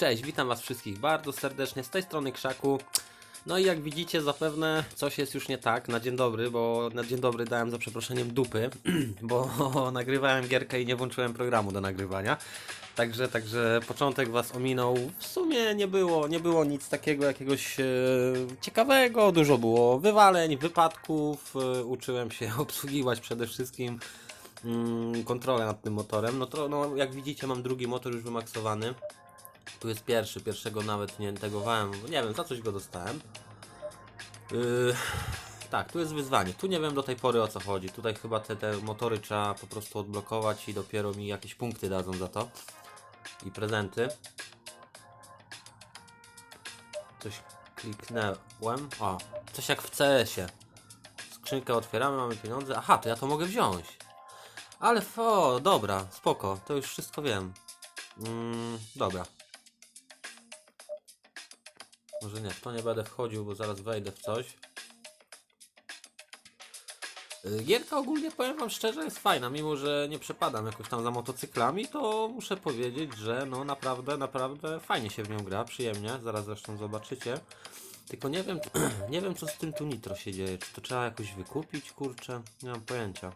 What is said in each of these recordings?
Cześć, witam was wszystkich bardzo serdecznie, z tej strony Krzaku. No i jak widzicie zapewne coś jest już nie tak na dzień dobry, bo na dzień dobry dałem za przeproszeniem dupy, bo nagrywałem gierkę i nie włączyłem programu do nagrywania. Także, także początek was ominął. W sumie nie było, nie było nic takiego jakiegoś e, ciekawego, dużo było wywaleń, wypadków, e, uczyłem się obsługiwać przede wszystkim mm, kontrolę nad tym motorem. No to no, jak widzicie mam drugi motor już wymaksowany. Tu jest pierwszy, pierwszego nawet nie tegowałem, bo nie wiem, za coś go dostałem. Yy, tak, tu jest wyzwanie. Tu nie wiem do tej pory o co chodzi. Tutaj chyba te, te motory trzeba po prostu odblokować i dopiero mi jakieś punkty dadzą za to. I prezenty. Coś kliknęłem. O, coś jak w CS-ie. Skrzynkę otwieramy, mamy pieniądze. Aha, to ja to mogę wziąć. Ale fo, dobra, spoko, to już wszystko wiem. Mm, dobra. Może nie, w to nie będę wchodził, bo zaraz wejdę w coś. Y, Gierka ogólnie powiem wam szczerze jest fajna, mimo że nie przepadam jakoś tam za motocyklami, to muszę powiedzieć, że no naprawdę, naprawdę fajnie się w nią gra, przyjemnie, zaraz zresztą zobaczycie. Tylko nie wiem, nie wiem co z tym tu nitro się dzieje, czy to trzeba jakoś wykupić, kurczę, nie mam pojęcia.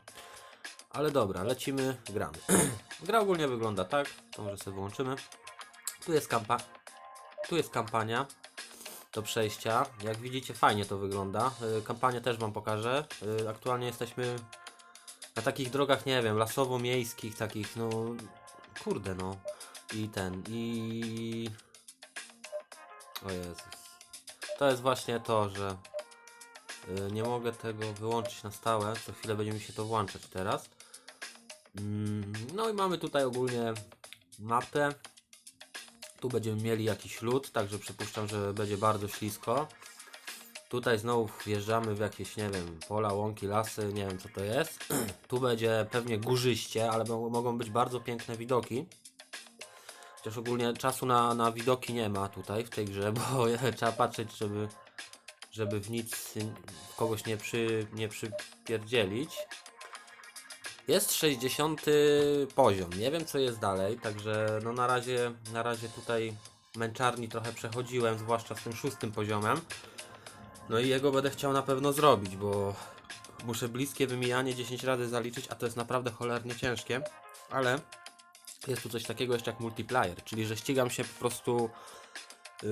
Ale dobra, lecimy, gramy. Gra ogólnie wygląda tak, to może sobie wyłączymy. Tu jest kampa... Tu jest kampania do przejścia. Jak widzicie fajnie to wygląda. Y, Kampanię też wam pokażę. Y, Aktualnie jesteśmy na takich drogach, nie wiem, lasowo-miejskich, takich no... Kurde no. I ten, i... O Jezus. To jest właśnie to, że y, nie mogę tego wyłączyć na stałe. Co chwilę będzie mi się to włączać teraz. Mm, No i mamy tutaj ogólnie mapę. Tu będziemy mieli jakiś lód, także przypuszczam, że będzie bardzo ślisko. Tutaj znowu wjeżdżamy w jakieś, nie wiem, pola, łąki, lasy, nie wiem co to jest. tu będzie pewnie górzyście, ale mo- mogą być bardzo piękne widoki. Chociaż ogólnie czasu na, na widoki nie ma tutaj w tej grze, bo trzeba patrzeć, żeby, żeby w nic, kogoś nie, przy, nie przypierdzielić. Jest 60 poziom. Nie wiem co jest dalej, także no na razie na razie tutaj męczarni trochę przechodziłem, zwłaszcza z tym szóstym poziomem. No i jego będę chciał na pewno zrobić, bo muszę bliskie wymijanie 10 razy zaliczyć, a to jest naprawdę cholernie ciężkie, ale jest tu coś takiego jeszcze jak multiplayer, czyli że ścigam się po prostu yy,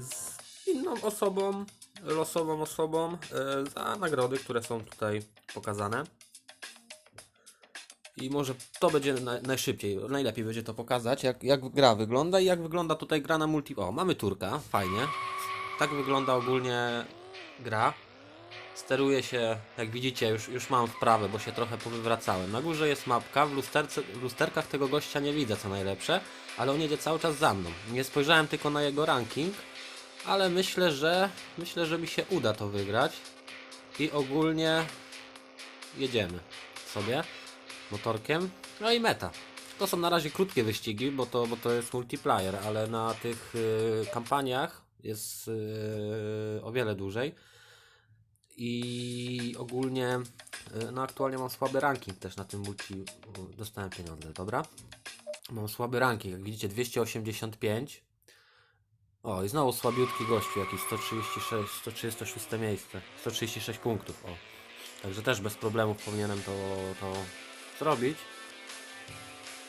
z inną osobą, losową osobą yy, za nagrody, które są tutaj pokazane. I może to będzie na, najszybciej, najlepiej będzie to pokazać, jak, jak gra wygląda i jak wygląda tutaj gra na multi... O, mamy turka, fajnie. Tak wygląda ogólnie gra. Steruje się, jak widzicie, już, już mam wprawę, bo się trochę powywracałem. Na górze jest mapka, w, lusterce, w lusterkach tego gościa nie widzę, co najlepsze, ale on jedzie cały czas za mną. Nie spojrzałem tylko na jego ranking, ale myślę, że myślę, że mi się uda to wygrać. I ogólnie jedziemy sobie motorkiem. No i meta. To są na razie krótkie wyścigi, bo to, bo to jest multiplayer, ale na tych y, kampaniach jest y, o wiele dłużej. I ogólnie, y, no aktualnie mam słaby ranking też na tym multi. Dostałem pieniądze, dobra? Mam słaby ranking, jak widzicie 285. O, i znowu słabiutki gościu, jakiś 136, 136 miejsce, 136 punktów, o. Także też bez problemów powinienem to, to zrobić.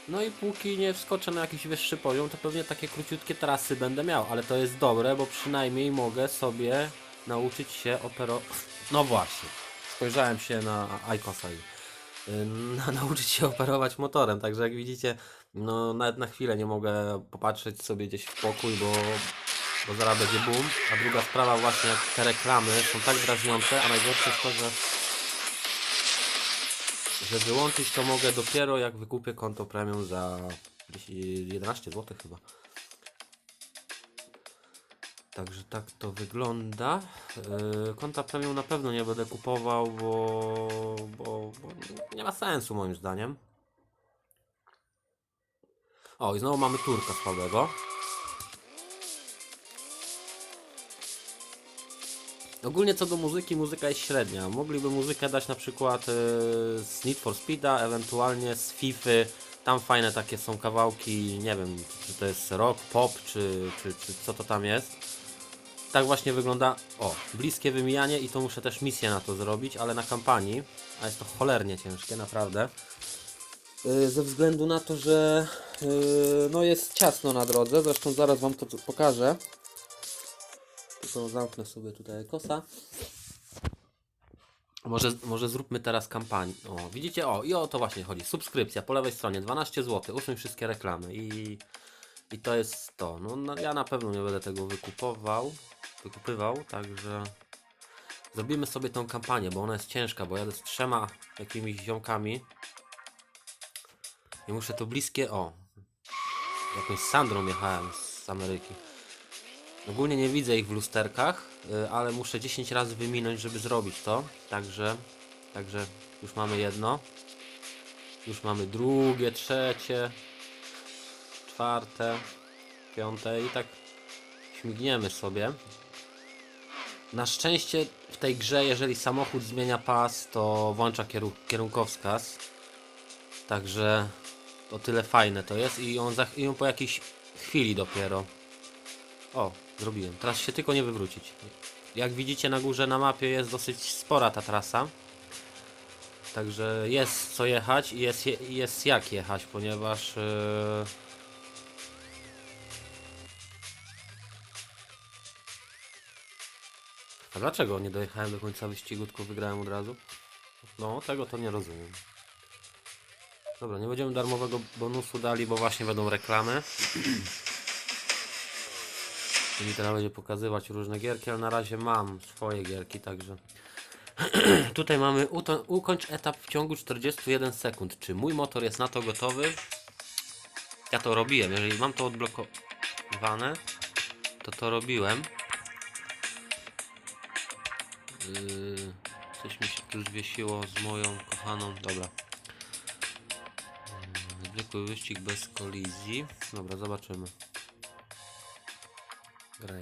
No i póki nie wskoczę na jakiś wyższy poziom, to pewnie takie króciutkie trasy będę miał, ale to jest dobre, bo przynajmniej mogę sobie nauczyć się opero... No właśnie, spojrzałem się na Icosa na, nauczyć się operować motorem, także jak widzicie, no nawet na chwilę nie mogę popatrzeć sobie gdzieś w pokój, bo, bo zaraz będzie boom. A druga sprawa właśnie, te reklamy są tak drażniące, a najgorsze jest to, że że wyłączyć to mogę dopiero jak wykupię konto premium za 10 11 zł chyba. Także tak to wygląda. Yy, konta premium na pewno nie będę kupował, bo, bo, bo nie ma sensu moim zdaniem. O, i znowu mamy turka słabego. Ogólnie co do muzyki, muzyka jest średnia. Mogliby muzykę dać na przykład e, z Need for Speeda, ewentualnie z FIFA Tam fajne takie są kawałki, nie wiem, czy to jest rock, pop, czy, czy, czy co to tam jest. Tak właśnie wygląda, o, bliskie wymijanie i to muszę też misję na to zrobić, ale na kampanii, a jest to cholernie ciężkie, naprawdę. Yy, ze względu na to, że yy, no jest ciasno na drodze, zresztą zaraz wam to pokażę. Zamknę sobie tutaj kosa. Może, może zróbmy teraz kampanię. O, widzicie? O, i o to właśnie chodzi. Subskrypcja po lewej stronie 12 zł. Usuń wszystkie reklamy i, i to jest to. No, no, ja na pewno nie będę tego wykupował, wykupywał, także zrobimy sobie tą kampanię, bo ona jest ciężka, bo jadę z trzema jakimiś ziomkami i muszę to bliskie. O, jakąś Sandrą jechałem z Ameryki. Ogólnie nie widzę ich w lusterkach, y, ale muszę 10 razy wyminąć, żeby zrobić to. Także, także już mamy jedno. Już mamy drugie, trzecie, czwarte, piąte i tak śmigniemy sobie. Na szczęście w tej grze, jeżeli samochód zmienia pas, to włącza kieru kierunkowskaz. Także o tyle fajne to jest i on, za, i on po jakiejś chwili dopiero. O, zrobiłem. Teraz się tylko nie wywrócić. Jak widzicie na górze na mapie jest dosyć spora ta trasa. Także jest co jechać i jest, jest jak jechać, ponieważ... Yy... A dlaczego nie dojechałem do końca wyścigu, tylko wygrałem od razu? No, tego to nie rozumiem. Dobra, nie będziemy darmowego bonusu dali, bo właśnie będą reklamy. I teraz będzie pokazywać różne gierki, ale na razie mam swoje gierki, także. Tutaj mamy ukończ etap w ciągu 41 sekund. Czy mój motor jest na to gotowy? Ja to robiłem. Jeżeli mam to odblokowane, to to robiłem. Yy, coś mi się tu zwiesiło z moją kochaną. Dobra. Yy, Zwykły wyścig bez kolizji. Dobra, zobaczymy. Graj.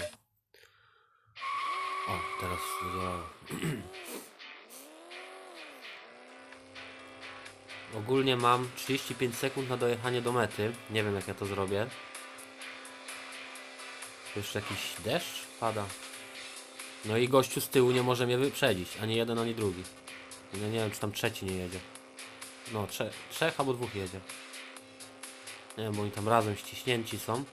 O, teraz zadziałało. Ogólnie mam 35 sekund na dojechanie do mety. Nie wiem jak ja to zrobię. Jeszcze jakiś deszcz pada. No i gościu z tyłu nie może mnie wyprzedzić. Ani jeden, ani drugi. Ja nie wiem czy tam trzeci nie jedzie. No, trze trzech albo dwóch jedzie. Nie wiem, bo oni tam razem ściśnięci są.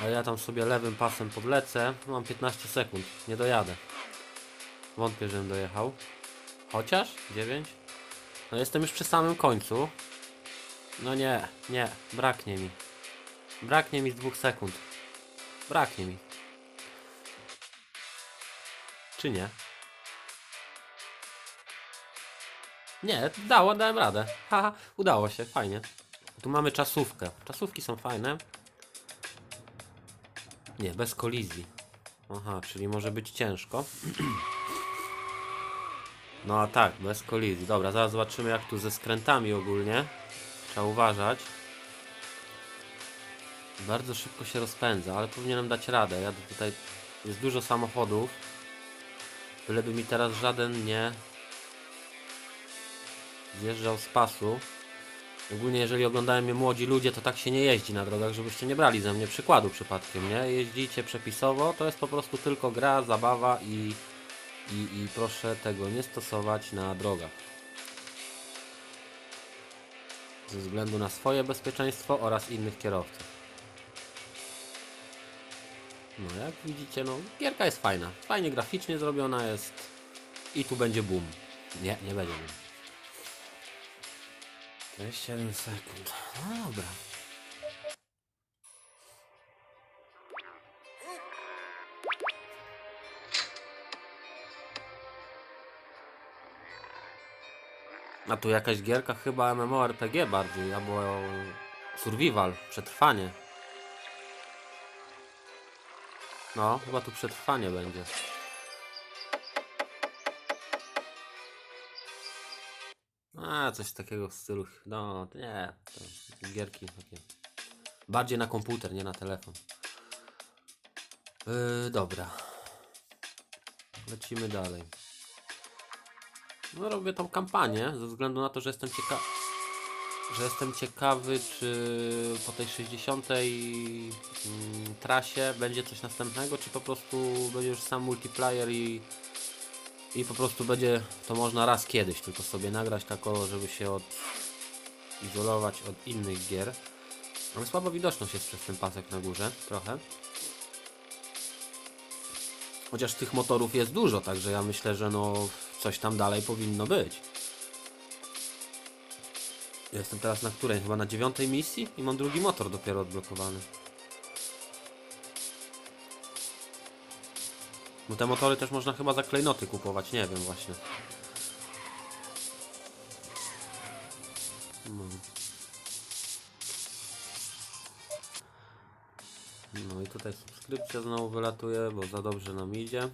Ale ja tam sobie lewym pasem podlecę. Mam 15 sekund. Nie dojadę. Wątpię, żebym dojechał. Chociaż? 9? No jestem już przy samym końcu. No nie, nie. Braknie mi. Braknie mi z dwóch sekund. Braknie mi. Czy nie? Nie, dało, dałem radę. Haha, udało się, fajnie. Tu mamy czasówkę. Czasówki są fajne. Nie, bez kolizji. Aha, czyli może być ciężko. No a tak, bez kolizji. Dobra, zaraz zobaczymy jak tu ze skrętami ogólnie. Trzeba uważać. Bardzo szybko się rozpędza, ale powinienem dać radę. Ja tutaj jest dużo samochodów. Byleby mi teraz żaden nie zjeżdżał z pasu. Ogólnie jeżeli oglądają mnie młodzi ludzie, to tak się nie jeździ na drogach, żebyście nie brali ze mnie przykładu przypadkiem, nie? Jeździcie przepisowo, to jest po prostu tylko gra, zabawa i, i, i proszę tego nie stosować na drogach. Ze względu na swoje bezpieczeństwo oraz innych kierowców. No jak widzicie, no gierka jest fajna. Fajnie graficznie zrobiona jest. I tu będzie boom. Nie, nie będzie boom. 21 sekund. No dobra. A tu jakaś gierka chyba MMORPG bardziej, albo survival, przetrwanie. No, chyba tu przetrwanie będzie. A, coś takiego w stylu. No, nie. To gierki takie. Bardziej na komputer, nie na telefon. Yy, dobra. Lecimy dalej. No, robię tą kampanię ze względu na to, że jestem ciekaw. że jestem ciekawy, czy po tej 60 mm, trasie będzie coś następnego, czy po prostu będzie już sam multiplayer i, i po prostu będzie to można raz kiedyś tylko sobie nagrać tako, żeby się od, izolować od innych gier. Ale słabo widoczność jest przez ten pasek na górze, trochę. Chociaż tych motorów jest dużo, także ja myślę, że no coś tam dalej powinno być. Jestem teraz na której? Chyba na dziewiątej misji i mam drugi motor dopiero odblokowany. No te motory też można chyba za klejnoty kupować, nie wiem właśnie. No. No i tutaj subskrypcja znowu wylatuje, bo za dobrze nam idzie.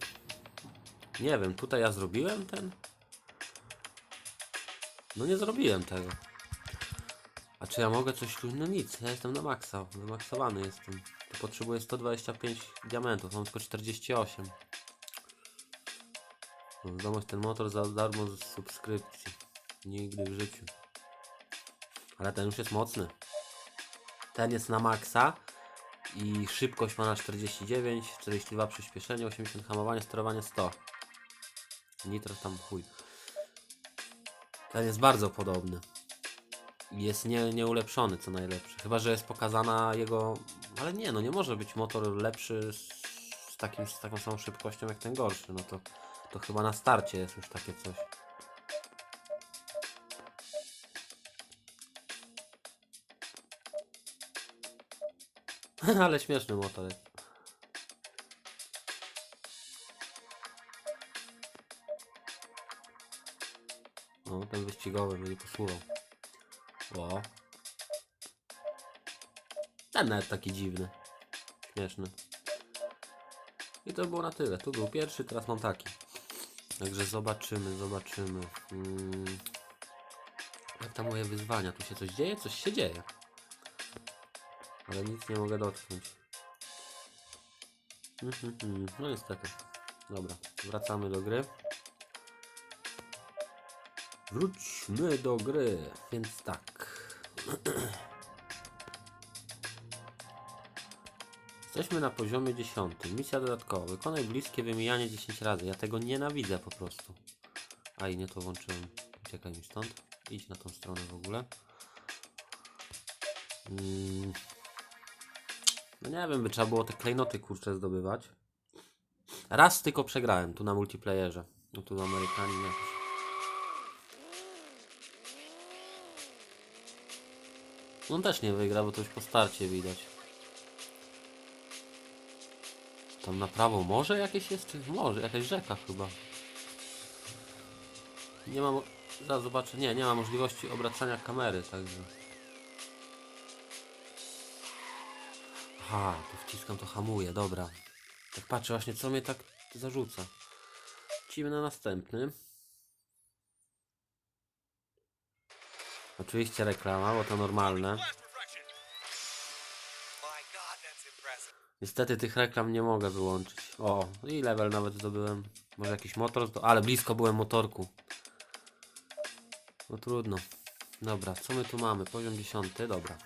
Nie wiem, tutaj ja zrobiłem ten? No nie zrobiłem tego. A czy ja mogę coś tu? No nic, ja jestem na maksa, wymaksowany jestem. To potrzebuję 125 diamentów, mam tylko 48. Wiadomość ten motor za darmo z subskrypcji. Nigdy w życiu. Ale ten już jest mocny. Ten jest na maksa i szybkość ma na 49, 42 przyspieszenie, 80 hamowanie, sterowanie 100. Nitro tam chuj. Ten jest bardzo podobny. Jest nie, nieulepszony, co najlepsze. Chyba, że jest pokazana jego... Ale nie, no nie może być motor lepszy z, takim, z taką samą szybkością jak ten gorszy. No to, to chyba na starcie jest już takie coś. Ale śmieszny motor jest. No, ten wyścigowy będzie posłuchał. O. Ten nawet taki dziwny. Śmieszny. I to było na tyle. Tu był pierwszy, teraz mam taki. Także zobaczymy, zobaczymy. Hmm. Jak tam moje wyzwania? Tu się coś dzieje? Coś się dzieje. Ale nic nie mogę dotknąć. Mhm, mhm. No niestety. Dobra, wracamy do gry. Wróćmy do gry. Więc tak. Jesteśmy na poziomie 10. Misja dodatkowa. Wykonaj bliskie wymijanie 10 razy. Ja tego nienawidzę po prostu. A i nie to włączyłem. Uciekaj mi stąd. Idź na tą stronę w ogóle. Mm. No nie wiem, by trzeba było te klejnoty kurcze zdobywać. Raz tylko przegrałem tu na multiplayerze. No tu Amerykanin jakiś. On też nie wygra, bo to już po starcie widać. Tam na prawo morze jakieś jest? Morze? Jakaś rzeka chyba. Nie mam... Zaraz zobaczę. Nie, nie ma możliwości obracania kamery, także... Aha, tu wciskam to hamuje, dobra. Tak patrzę właśnie, co mnie tak zarzuca. Lecimy na następny. Oczywiście reklama, bo to normalne. Niestety tych reklam nie mogę wyłączyć. O, i level nawet zdobyłem. Może jakiś motor, ale blisko byłem motorku. No trudno. Dobra, co my tu mamy? Poziom 10, dobra.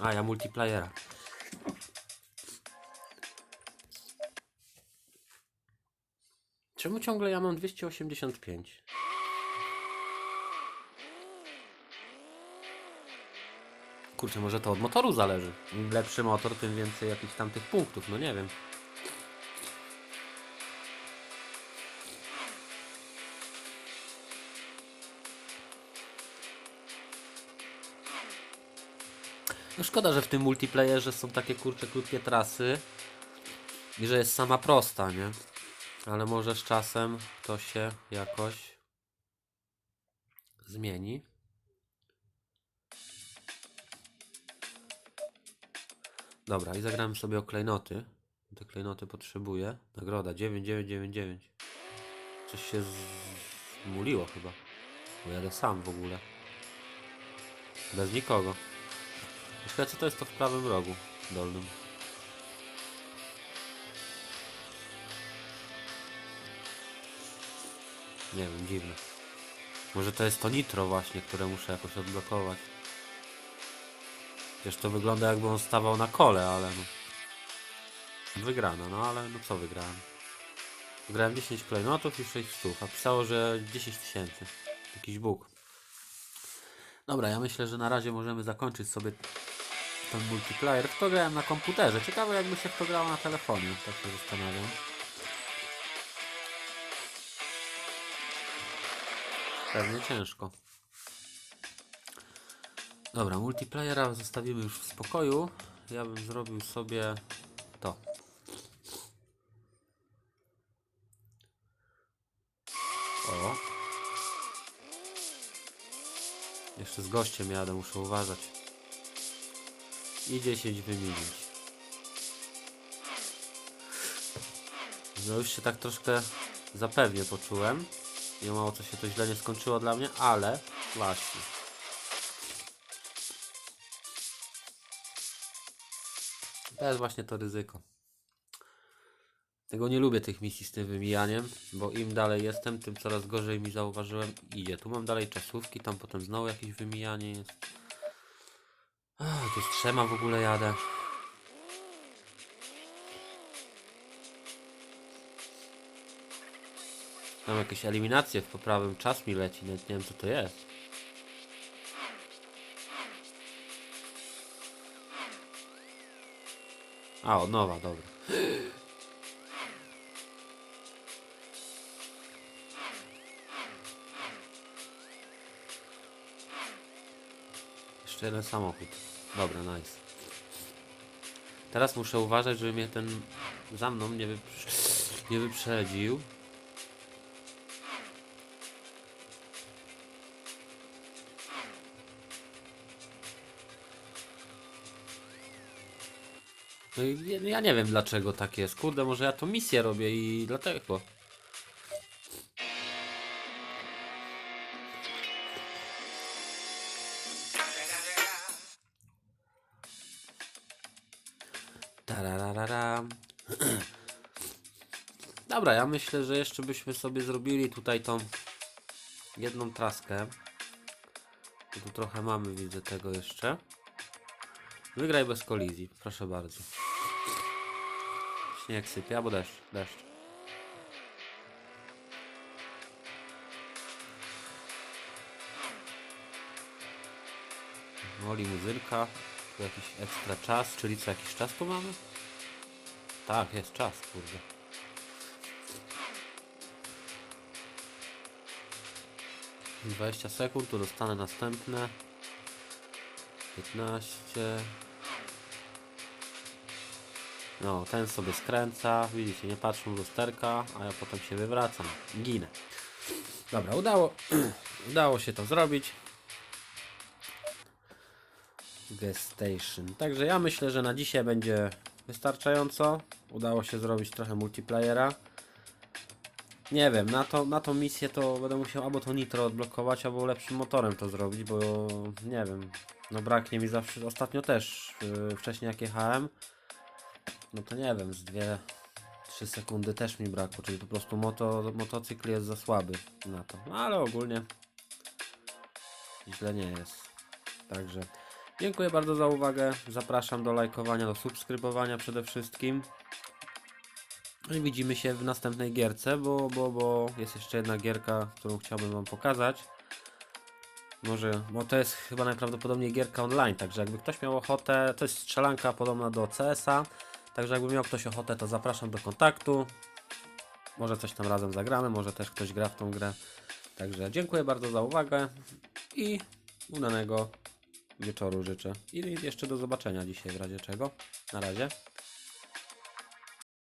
A, ja multiplayera. Czemu ciągle ja mam 285? Kurczę, może to od motoru zależy. Im lepszy motor, tym więcej jakichś tam tych punktów, no nie wiem. No szkoda, że w tym multiplayerze są takie kurcze krótkie trasy i że jest sama prosta, nie? Ale może z czasem to się jakoś zmieni. Dobra, i zagrałem sobie o klejnoty. Te klejnoty potrzebuję. Nagroda 9999. Coś się zmuliło chyba. Bo jadę sam w ogóle. Bez nikogo. Ciekawe co to jest to w prawym rogu dolnym. Nie wiem, dziwne. Może to jest to nitro właśnie, które muszę jakoś odblokować. Wiesz, to wygląda jakby on stawał na kole, ale no. Wygrana, no ale no co wygrałem? Wygrałem 10 klejnotów i 6 stów, a pisało, że 10 tysięcy. Jakiś bóg. Dobra, ja myślę, że na razie możemy zakończyć sobie ten multiplayer. W to grałem na komputerze. Ciekawe jakby się w to grało na telefonie, tak się zastanawiam. Pewnie ciężko. Dobra, multiplayera zostawimy już w spokoju. Ja bym zrobił sobie to. O. Jeszcze z gościem jadę, muszę uważać. I 10 wymienić. No już się tak troszkę zapewnie poczułem. Nie mało co się to źle nie skończyło dla mnie, ale właśnie. To jest właśnie to ryzyko. Tego nie lubię tych misji z tym wymijaniem, bo im dalej jestem, tym coraz gorzej mi zauważyłem idzie. Tu mam dalej czasówki, tam potem znowu jakieś wymijanie jest. Tu z trzema w ogóle jadę. Mam jakieś eliminacje w poprawym czas mi leci, nawet nie wiem co to jest. A, od nowa, dobra. Jeszcze jeden samochód. Dobra, nice. Teraz muszę uważać, żeby mnie ten za mną nie, wyprz- nie wyprzedził. No i ja- nie wiem dlaczego tak jest. Kurde, może ja to misję robię i dlatego. Dobra, ja myślę, że jeszcze byśmy sobie zrobili tutaj tą jedną traskę. Tu trochę mamy, widzę tego jeszcze. Wygraj bez kolizji, proszę bardzo. Śnieg sypie, albo deszcz, deszcz. No, limuzynka. Tu jakiś ekstra czas, czyli co, jakiś czas tu mamy? Tak, jest czas, kurde. Dwadzieścia sekund, tu dostanę następne. 15. No, ten sobie skręca, widzicie, nie patrzą w lusterka, a ja potem się wywracam, ginę. Dobra, udało, udało się to zrobić. Gas Station. Także ja myślę, że na dzisiaj będzie wystarczająco. Udało się zrobić trochę multiplayera. Nie wiem, na, to, na tą misję to będę musiał albo to nitro odblokować, albo lepszym motorem to zrobić, bo nie wiem, no braknie mi zawsze, ostatnio też, yy, wcześniej jak jechałem, no to nie wiem, z 2-3 sekundy też mi brakło, czyli po prostu moto, motocykl jest za słaby na to, no ale ogólnie źle nie jest. Także dziękuję bardzo za uwagę, zapraszam do lajkowania, do subskrybowania przede wszystkim. No i widzimy się w następnej gierce, bo, bo, bo jest jeszcze jedna gierka, którą chciałbym Wam pokazać. Może, bo to jest chyba najprawdopodobniej gierka online, także jakby ktoś miał ochotę, to jest strzelanka podobna do CS-a, także jakby miał ktoś ochotę, to zapraszam do kontaktu. Może coś tam razem zagramy, może też ktoś gra w tą grę. Także dziękuję bardzo za uwagę i udanego wieczoru życzę. I jeszcze do zobaczenia dzisiaj w razie czego. Na razie.